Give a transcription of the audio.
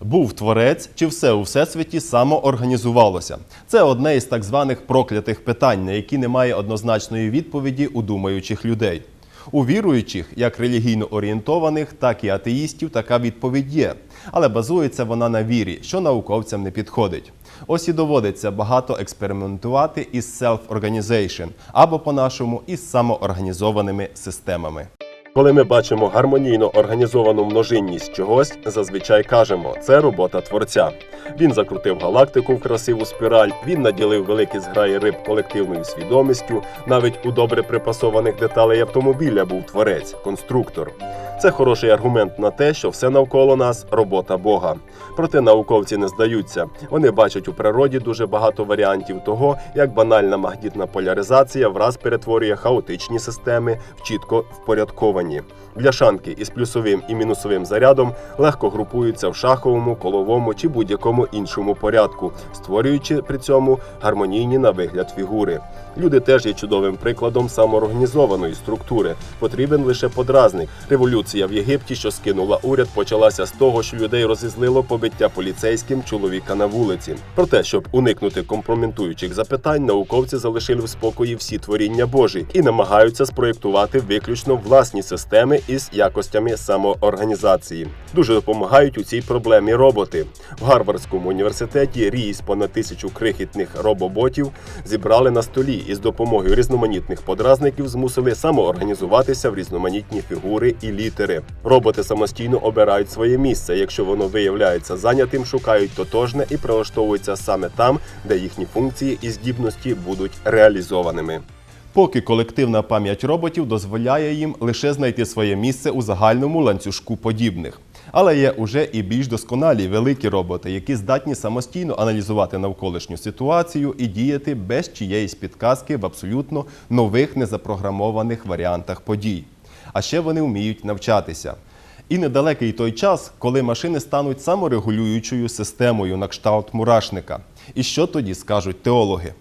Був творець, чи все у всесвіті самоорганізувалося? Це одне із так званих проклятих питань, на які немає однозначної відповіді у думаючих людей. У віруючих, як релігійно орієнтованих, так і атеїстів, така відповідь є. Але базується вона на вірі, що науковцям не підходить. Ось і доводиться багато експериментувати із self-organization, або по-нашому із самоорганізованими системами. Коли ми бачимо гармонійно організовану множинність чогось, зазвичай кажемо, це робота творця. Він закрутив галактику в красиву спіраль, він наділив великі зграї риб колективною свідомістю. Навіть у добре припасованих деталей автомобіля був творець, конструктор. Це хороший аргумент на те, що все навколо нас робота Бога. Проте науковці не здаються. Вони бачать у природі дуже багато варіантів того, як банальна магнітна поляризація враз перетворює хаотичні системи в чітко впорядковані. Бляшанки із плюсовим і мінусовим зарядом легко групуються в шаховому, коловому чи будь-якому іншому порядку, створюючи при цьому гармонійні на вигляд фігури. Люди теж є чудовим прикладом самоорганізованої структури. Потрібен лише подразник. Революція в Єгипті, що скинула уряд, почалася з того, що людей розізлило побиття поліцейським чоловіка на вулиці. Проте, щоб уникнути компрометуючих запитань, науковці залишили в спокої всі творіння Божі і намагаються спроєктувати виключно власні системи із якостями самоорганізації. Дуже допомагають у цій проблемі роботи. В Гарвардському університеті рій з понад тисячу крихітних робоботів зібрали на столі і з допомогою різноманітних подразників змусили самоорганізуватися в різноманітні фігури і літери. Роботи самостійно обирають своє місце. Якщо воно виявляється зайнятим, шукають тотожне і прилаштовуються саме там, де їхні функції і здібності будуть реалізованими. Поки колективна пам'ять роботів дозволяє їм лише знайти своє місце у загальному ланцюжку подібних. Але є уже і більш досконалі великі роботи, які здатні самостійно аналізувати навколишню ситуацію і діяти без чиєїсь підказки в абсолютно нових незапрограмованих варіантах подій. А ще вони вміють навчатися. І недалекий той час, коли машини стануть саморегулюючою системою на кшталт мурашника. І що тоді скажуть теологи?